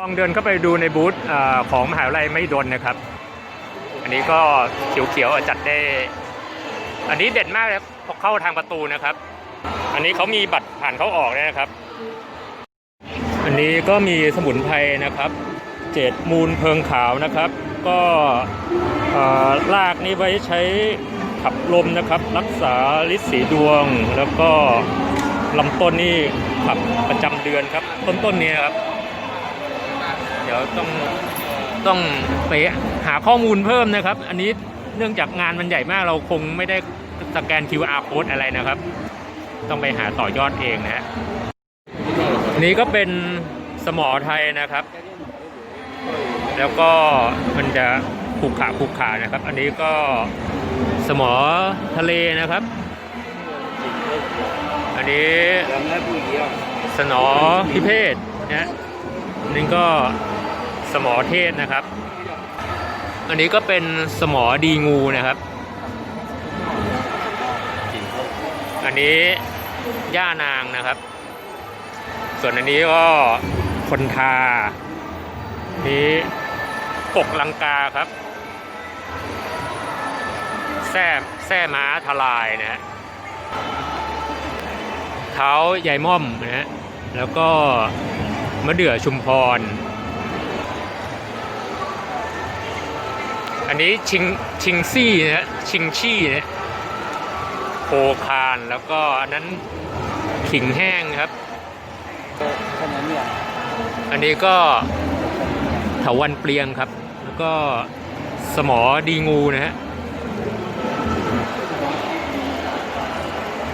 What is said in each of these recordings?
ลองเดินเข้าไปดูในบูธของมหาวิทยาลัยไม่ดนนะครับ อันนี้ก็เขียวๆจัดได้ อันนี้เด่นมากเลยพอเข้าทางประตูนะครับ อันนี้เขามีบัตรผ่านเข้าออกด้วยนะครับ อันนี้ก็มีสมุนไพรนะครับ เจดมูลเพิงขาวนะครับ ก็เอ่อรากนี้ไว้ใช้ขับลมนะครับ รักษาลิสีดวง แล้วก็ลำต้นนี่ขับประจำเดือนครับ ต้นต้นๆนี้ครับ ดี๋ยวต้องต้องไปหาข้อมูลเพิ่มนะครับ อันนี้เนื่องจากงานมันใหญ่มากเราคงไม่ได้สแกน QR code อะไรนะครับ ต้องไปหาต่อยอดเองนะฮะนี้ก็เป็นสมอไทยนะครับ แล้วก็มันจะผูกขาผูกขานะครับ อันนี้ก็สมอทะเลนะครับ อันนี้สนอพิเภศนะนี่ก็ สมอเทศนะครับ อันนี้ก็เป็นสมอดีงูนะครับ อันนี้ย่านางนะครับ ส่วนอันนี้ก็คนทา นี้ปกลังกาครับแท่แท่ม้าทลายนะฮะเท้าใยายม่อมนะฮะแล้วก็มะเดื่อชุมพร อันนี้ชิงชิงซี่นะชิงชี่นะโคคานแล้วก็อันนั้นขิงแห้งครับ อันนี้ก็ถาวันเปลียงครับ แล้วก็สมอดีงูนะฮะ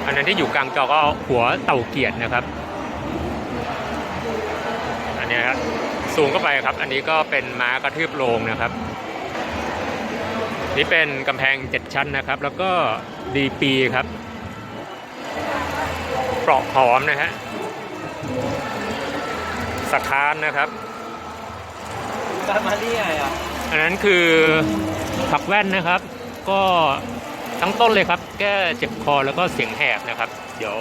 อันนั้นที่อยู่กลางจอก็หัวเต่าเกียรตินะครับ อันนี้ครับ สูงก็ไปครับ อันนี้ก็เป็นม้ากระทืบโลงนะครับ นี่เป็นกำแพงเจ็ดชั้นนะครับ แล้วก็ดีปีครับเปราะหอมนะฮะสะท้านนะครับตมาเรียอะอันนั้นคือผักแว่นนะครับ ก็ทั้งต้นเลยครับ แก้เจ็บคอแล้วก็เสียงแหกนะครับ เดี๋ยว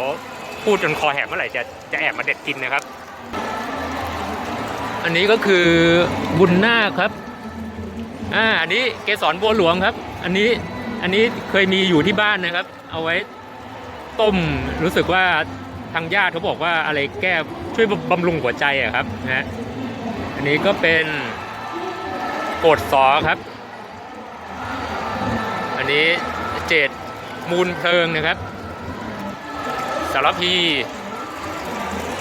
พูดจนคอแหกเมื่อไหร่จะจะแอบมาเด็ดกินนะครับ อันนี้ก็คือบุญนาครับ อ่าอันนี้เกสรบัวหลวงครับ อันนี้อันนี้เคยมีอยู่ที่บ้านนะครับ เอาไว้ต้มรู้สึกว่าทางญาติเขาบอกว่าอะไรแก้ช่วยบำรุงหัวใจอะครับนะฮะอันนี้ก็เป็นโกดสอครับ อันนี้เจดมูลเพลิงนะครับสารพี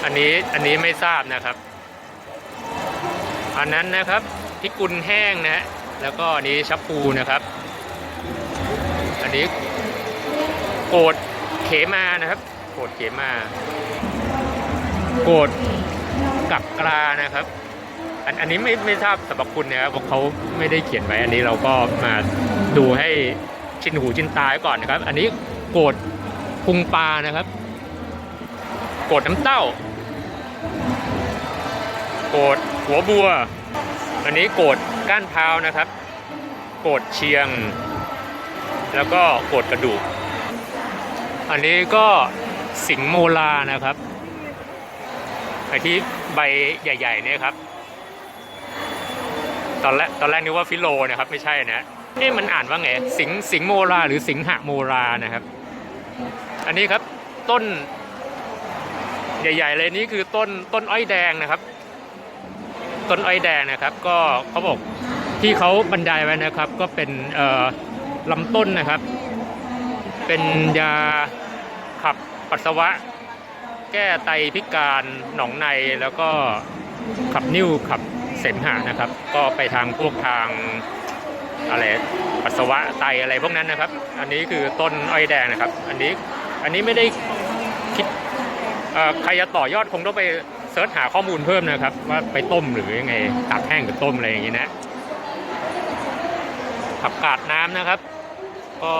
อันนี้อันนี้ไม่ทราบนะครับ อันนั้นนะครับพิกุลแห้งนะฮะ แล้วก็อันนี้ชับปูนะครับ อันนี้โกดเขมานะครับ โกดเขมา โกดกักกรานะครับ อันอันนี้ไม่ไม่ทราบสรรพคุณนะครับเพราะเขาไม่ได้เขียนไว้อันนี้เราก็มาดูให้ชินหูชินตาไว้ก่อนนะครับ อันนี้โกดพุงปลานะครับ โกดน้ำเต้า โกดหัวบัว อันนี้โกด ก้านเท้านะครับโกดเชียง แล้วก็โกดกระดูก อันนี้ก็สิงโมลานะครับไอที่ใบใหญ่ๆเนี่ยครับ ตอนแรกตอนแรกนึกว่าฟิโลนะครับไม่ใช่นะเอ๊ะมันอ่านว่าไงสิงสิงโมราหรือสิงหโมรานะครับ อันนี้ครับต้นใหญ่ๆเลยนี่คือต้นต้นอ้อยแดงนะครับ ต้นอ้อยแดงนะครับ ก็เขาบอก ที่เขาบรรยายไว้นะครับ ก็เป็นลำต้นนะครับ เป็นยาขับปัสสาวะ แก้ไตพิการหนองในแล้วก็ขับนิ่วขับเสมหะนะครับ ก็ไปทางพวกทางอะไรปัสสาวะไตอะไรพวกนั้นนะครับ อันนี้คือต้นอ้อยแดงนะครับ อันนี้อันนี้ไม่ได้คิดใครจะต่อยอดคงต้องไปเสิร์ชหาข้อมูลเพิ่มนะครับ ว่าไปต้มหรือยังไงตากแห้งหรือต้มอะไรอย่างนี้นะ ขับกาดน้ำนะครับ ก็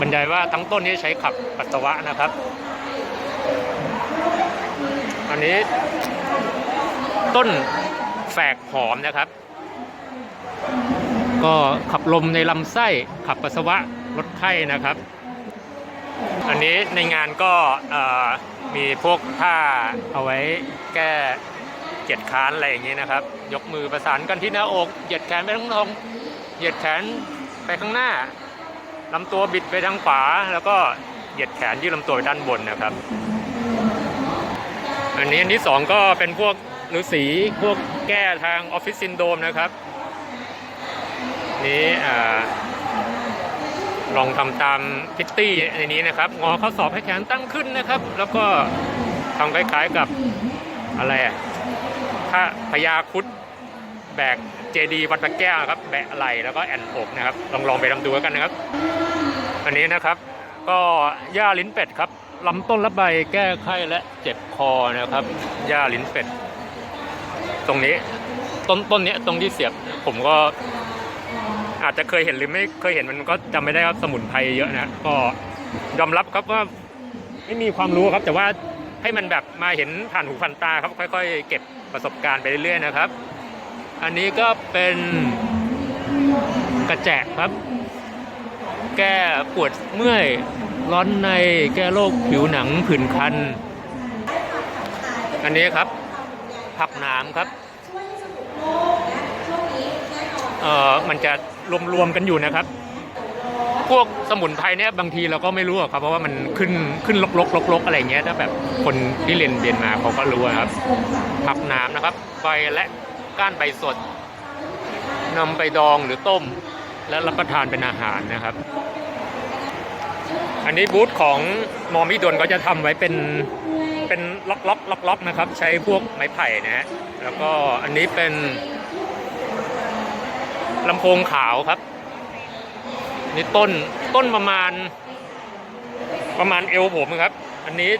บรรยายว่าทั้งต้นนี้ใช้ขับปัสสาวะนะครับ อันนี้ต้นแฝกหอมนะครับ ก็ขับลมในลำไส้ขับปัสสาวะลดไข้นะครับ อันนี้ในงานก็มีพวกผ้าเอาไว้แก้เหยียดค้านอะไรอย่างเงี้นะครับ ยกมือประสานกันที่หน้าอกเหยียดแขนไปทั้งทง เหยียดแขนไปข้างหน้าลำตัวบิดไปทางขวา แล้วก็เหยียดแขนยืดลำตัวไปด้านบนนะครับ อันนี้อันที่สองก็เป็นพวกฤาษีพวกแก้ทางออฟฟิศซินโดรมนะครับ นี้อ่ลองทำตามพิตตี้ในนี้นะครับ งอข้อศอกให้แขนตั้งขึ้นนะครับ แล้วก็ทำคล้ายๆกับอะไรอะถ้าพญาคุด แบกเจดีวัดพระแก้วนะครับ แบะไหลแล้วก็แอนอกนะครับ ลองลองไปทำดูกันนะครับ อันนี้นะครับ ก็ย่าลิ้นเป็ดครับลำต้นละใบแก้ไข้และเจ็บคอนะครับย่าลิ้นเป็ด ตรงนี้ ต้นต้นนี้ตรงที่เสียบผมก็ อาจจะเคยเห็นหรือไม่เคยเห็นมันก็จำไม่ได้ครับสมุนไพรเยอะนะก็ยอมรับครับว่าไม่มีความรู้ครับ แต่ว่าให้มันแบบมาเห็นผ่านหูผ่านตาครับ ค่อย ๆ เก็บประสบการณ์ไปเรื่อยๆนะครับ อันนี้ก็เป็นกระแจกครับ แก้ปวดเมื่อย ร้อนในแก้โรคผิวหนังผื่นคัน อันนี้ครับ ผักหนามครับเอ่อมันจะรวมๆกันอยู่นะครับ พวกสมุนไพรเนี่ยบางทีเราก็ไม่รู้ครับ เพราะว่ามันขึ้นขึ้นลกๆลกๆอะไรเงี้ยถ้าแบบคนที่เรียนเรียนมาเขาก็รู้ครับผักหนามนะครับใบและ ก้านใบสดนำไปดองหรือต้ม และรับประทานเป็นอาหารนะครับ อันนี้บูธของมอมิดนก็จะทำไว้เป็นเป็นล็อกล็อกล็อกล็อกนะครับ ใช้พวกไม้ไผ่นะฮะแล้วก็อันนี้เป็นลำโพงขาวครับ นี่ต้นต้นประมาณ ประมาณเอวผมครับ อันนี้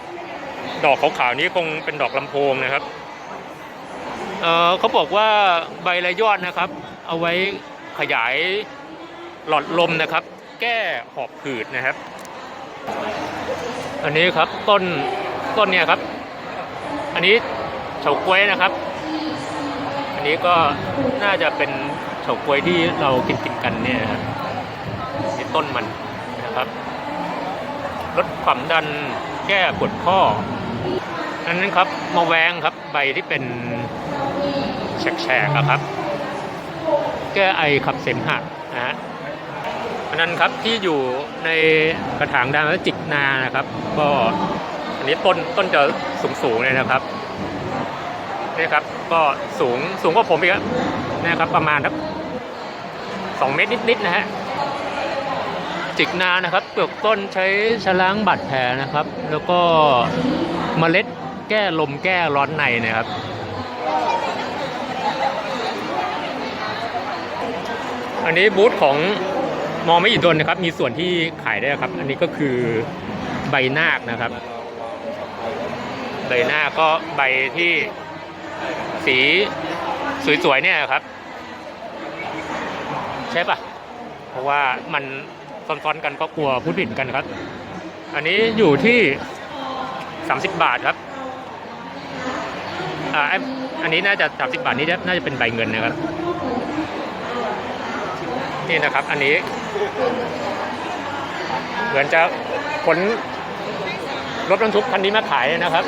ดอกขาวๆนี้คงเป็นดอกลำโพงนะครับ เออเขาบอกว่าใบละยอดนะครับ เอาไว้ขยายหลอดลมนะครับ แก้หอบหืดนะครับ อันนี้ครับต้นต้นเนี่ยครับ อันนี้เฉาก๊วยนะครับ อันนี้ก็น่าจะเป็นเฉาก๊วยที่เรากินกินกันเนี่ยนะครับนี่ต้นมันนะครับลดความดันแก้ปวดข้ออันนั้นครับมะแวงครับใบที่เป็น ฉกๆครับ แก้ไอขับเสมหะนะฮะอันนั้นครับที่อยู่ในกระถางดำและจิกนานะครับ ก็อันนี้ต้นต้นจะสูงๆเลยนะครับนี่ครับก็สูงสูงกว่าผมอีกนะครับ ประมาณครับสองเมตรนิดๆนะฮะจิกนานะครับเปลือกต้นใช้ชะล้างบาดแผลนะครับ แล้วก็เมล็ดแก้ลมแก้ร้อนในนะครับ อันนี้บูธของมองไม่หยุดดนนะครับ มีส่วนที่ขายได้ครับ อันนี้ก็คือใบนาคนะครับ ใบหน้าก็ใบที่สีสวยๆเนี่ยครับ ใช่ปะเพราะว่ามันซ้อนๆกันก็กลัวพูดผิดกันครับ อันนี้อยู่ที่ 30 บาทครับอ่าอ้อันนี้น่าจะ 30 บาทนี้น่าจะเป็นใบเงินนะครับ นี่นะครับ อันนี้ เหมือนจะขนรถบรรทุกคันนี้มาขายนะครับ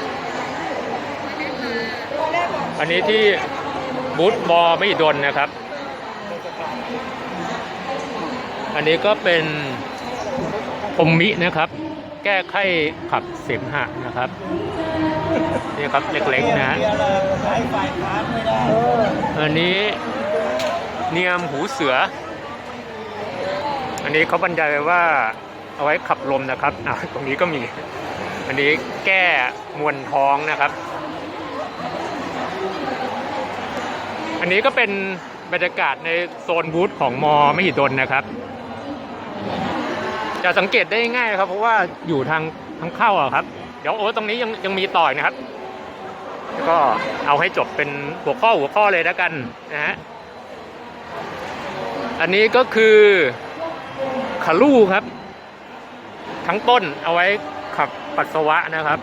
อันนี้ที่บูธบอไม่ดนนะครับ อันนี้ก็เป็นอมมินะครับ แก้ไข้ขับเสมหะนะครับนี่ครับเล็กๆนะอันนี้เนียมหูเสือ อันนี้เขาบรรยายไว้ว่าเอาไว้ขับลมนะครับตรงนี้ก็มี อันนี้แก้มวนท้องนะครับ อันนี้ก็เป็นบรรยากาศในโซนบูธของมอมหิดลนะครับ จะสังเกตได้ง่ายครับ เพราะว่าอยู่ทางทางเข้าอะครับ เดี๋ยวโอ้ตรงนี้ยังยังมีต่อยนะครับ ก็เอาให้จบเป็นหัวข้อหัวข้อเลยแล้วกันนะฮะ อันนี้ก็คือ ขาลู่ครับ ทั้งต้นเอาไว้ขับปัสสาวะนะครับ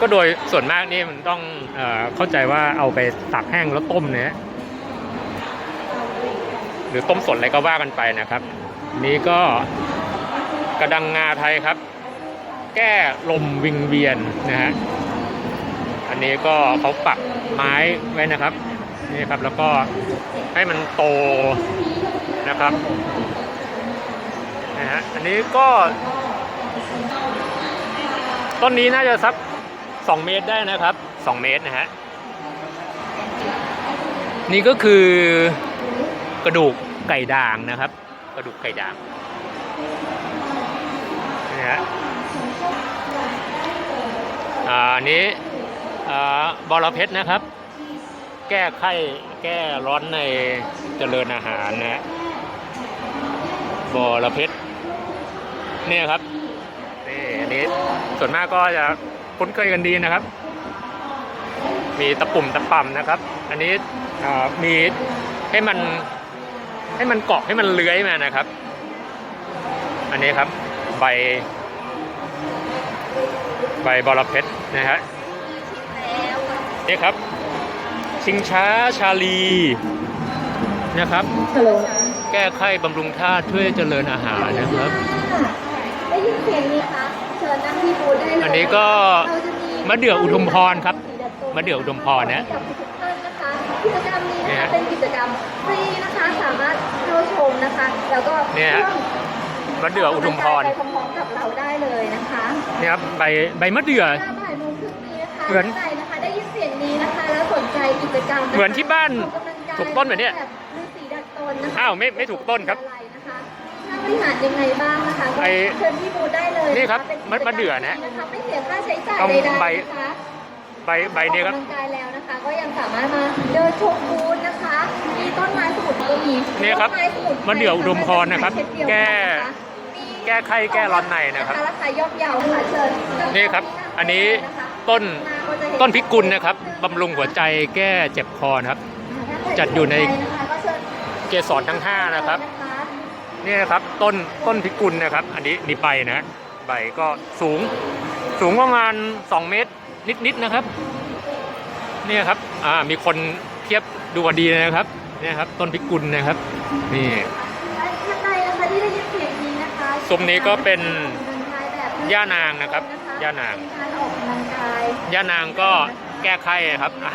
ก็โดยส่วนมากนี่มันต้องเออเข้าใจว่าเอาไปตากแห้งแล้วต้มเนี่ยหรือต้มสดอะไรก็ว่ากันไปนะครับ นี้ก็กระดังงาไทยครับ แก้ลมวิงเวียนนะฮะอันนี้ก็เขาปักไม้ไว้นะครับนี่ครับแล้วก็ให้มันโต นะครับนะฮะอันนี้ก็ต้นนี้น่าจะสัก 2 เมตรได้นะครับ 2 เมตรนะฮะนี่ก็คือกระดูกไก่ด่างนะครับ กระดูกไก่ด่างนี่ฮะอ่าอันนี้อ่าบอระเพ็ดนะครับ แก้ไข้แก้ร้อนในเจริญอาหารนะฮะ บอระเพ็ดเนี่ยครับนี่อันนี้ส่วนมากก็จะคุ้นเคยกันดีนะครับ มีตะปุ่มตะป่ำนะครับ อันนี้อ่ามีให้มันให้มันเกาะให้มันเลื้อยมานะครับ อันนี้ครับใบ ใบบอระเพ็ดนะฮะนี่ครับ ชิงช้าชาลีนะครับฮัลโหล แก้ไข้บำรุงธาตุช่วยเจริญอาหารนะครับ ได้ยินเสียงนี้คะเชิญนั่งที่บูธได้เลยอันนี้ก็เราจะมะเดื่ออุดมพรครับมะเดื่ออุดมพรนะ กับทุกท่านนะคะกิจกรรมนี้เนี่นะยคะเป็นกิจกรรมฟรีนะคะสามารถเข้าชมนะคะ แล้วก็เนี่ยฮะร่วมมะเดื่ออุดมพรไปพร้อมๆกับเราได้เลยนะคะนี่ครับใบใบมะเดื่อ หน้าบ่ายโมงครึ่งนี้นะคะเหมือนท่าใดนะคะได้ยินเสียงนี้นะคะ แล้วสนใจกิจกรรมะคะเหมือนที่บ้านออกกำลังกายถูกต้นเหมือนเนี่ย แบบฤาษีดัดต นนะคะอ้าวไม่ไม่ถูกต้นครับอะไรนะคะถ้าบริหารยังไงบ้างนะคะก็ไอ้ เชิญที่บูธได้เลยนี่ครับเป็มะมะเดื่อนะนะคะไม่เสียค่าใช้จ่ายต้องใดๆใบนะคะใบใบนี้ครับ ออกกำลังกายแล้วนะคะ ก็ยังสามารถมาเดินชมบูธนะคะ มีต้นไม้สมุนก็มีนี่ครับต้ไม้สมุนไพรมะเดื่ออุดมพรนะครับเช่นเดียวแก้นนะคะมีแก้ไข้แก้ร้อนในนะครับ ราคาย่อมเยาค่ะเชิญนี่ครับ อันนี้ต้นต้นพิกุลนะครับบำรุงหัวใจแก้เจ็บคอนะครับ จัดอยู่ใน เกสรทั้ง 5 นะครับนี่นะครับต้นต้นพิกุลนะครับ อันนี้นี่ใบนะใบก็สูงสูงประมาณ 2 เมตร นิดๆนะครับเนี่ยครับอ่ามีคนเทียบดูว่าดีเลยนะครับเนี่ยครับ ต้นพิกุลนะครับ นี่ข้างในนะคะที่ได้ยินเสียงนี้นะคะซุ้มนี้ก็เป็นแบบย่านางนะครับย่านางเป็นการออกกำลังกายย่านางก็แก้ไข้ครับอ่า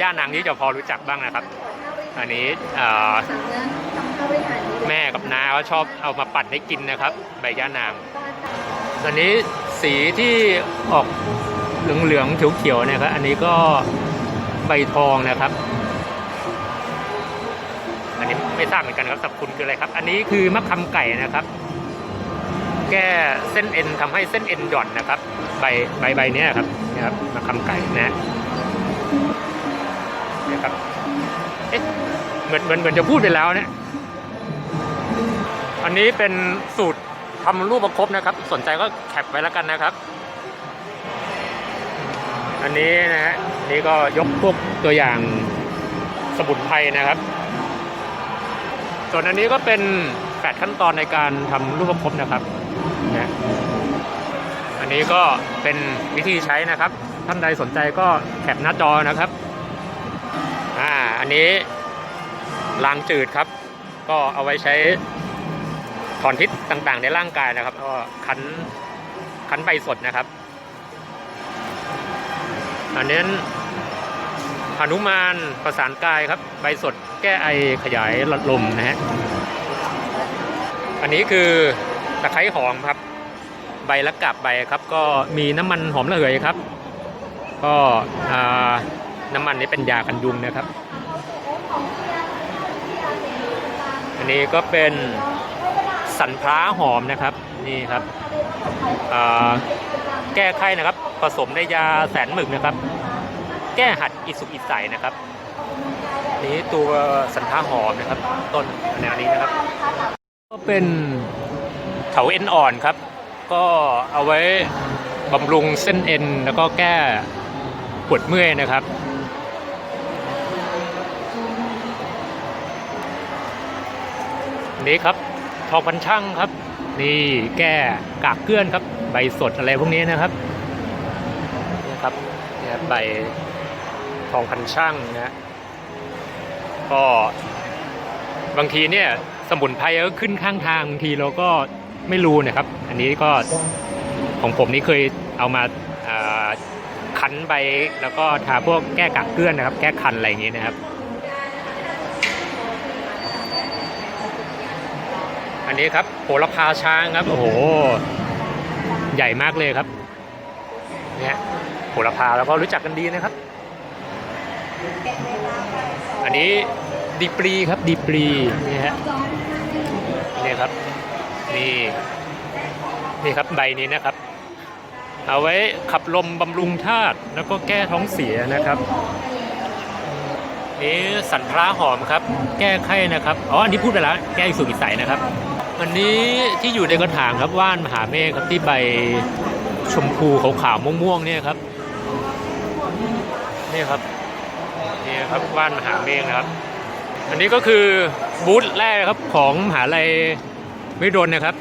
ย่านางนี้จะพอรู้จักบ้างนะครับ อันนี้แม่กับน้าเขาชอบเอามาปั่นให้กินนะครับ ใบย่านางอันนี้สีที่ออกเหลืองๆเขียวๆนะครับ อันนี้ก็ใบทองนะครับ อันนี้ไม่ทราบเหมือนกันครับสรรพคุณคืออะไรครับ อันนี้คือมะขามไก่นะครับ แก้เส้นเอ็นทำให้เส้นเอ็นหย่อนนะครับ ใบใบใบนี้ครับนี่ครับมะขามไก่นะนี่ครับ เอ๊ะเหมือนเหมือนเหมือนจะพูดไปแล้วเนี่ย อันนี้เป็นสูตรทำรูปประคบนะครับ สนใจก็แคปไว้แล้วกันนะครับ อันนี้นะฮะนี่ก็ยกพวกตัวอย่างสมุนไพรนะครับ ส่วนอันนี้ก็เป็นแปดขั้นตอนในการทำรูปประคบนะครับนะอันนี้ก็เป็นวิธีใช้นะครับ ท่านใดสนใจก็แคปหน้าจอนะครับ อันนี้ลางจืดครับ ก็เอาไว้ใช้ถอนพิษต่างๆ ในร่างกายนะครับ ก็คั้นคั้นใบสดนะครับ อันนี้หนุมานประสานกายครับ ใบสดแก้ไอขยายหลอดลมนะฮะอันนี้คือตะไคร้หอมครับ ใบละกับใบครับ ก็มีน้ำมันหอมระเหยครับ ก็น้ำมันนี้เป็นยากันยุงนะครับ อั นี้ก็เป็นสันพร้าหอมนะครับนี่ครับแก้ไข้นะครับ ผสมในยาแสนหมึกนะครับ แก้หัดอิสุกอิสัยนะครับ นี้ตัวสันพร้าหอมนะครับ ต้นแนวนี้นะครับ ก็เป็นเถาเอ็นอ่อนครับ ก็เอาไว้บำรุงเส้นเอ็นแล้วก็แก้ปวดเมื่อยนะครับ นี่ครับทองพันช่างครับ นี่แก้กากเกลื่อนครับ ใบสดอะไรพวกนี้นะครับนี่ครับเนี่ยใบทองพันช่างนะฮะก็บางทีเนี่ยสมุนไพรก็ขึ้นข้างทางบางทีเราก็ไม่รู้นะครับ อันนี้ก็ของผมนี่เคยเอามาคั้นใบแล้วก็ทาพวกแก้กักเกลื่อนนะครับ แก้คันอะไรอย่างงี้นะครับ นี้ครับโหระพาช้างครับ โอ้โห ใหญ่มากเลยครับ เนี่ยโหระพาแล้วก็รู้จักกันดีนะครับ อันนี้ดีปรีครับดีปรีนี่ฮะนี่ครับ นี่นี่ครับใบนี้นะครับ เอาไว้ขับลมบำรุงธาตุแล้วก็แก้ท้องเสียนะครับนี่สันพระหอมครับ แก้ไข้นะครับ อ๋อ อันนี้พูดไปแล้ว แก้อิสุกิใสนะครับ อันนี้ที่อยู่ในกระถางครับว่านมหาเมฆครับที่ใบชมพูขาวๆม่วงๆเนี่ยครับนี่ครับนี่ครับว่านมหาเมฆนะครับ อันนี้ก็คือบูธแรกครับของมหาลัยวิดนนะครับ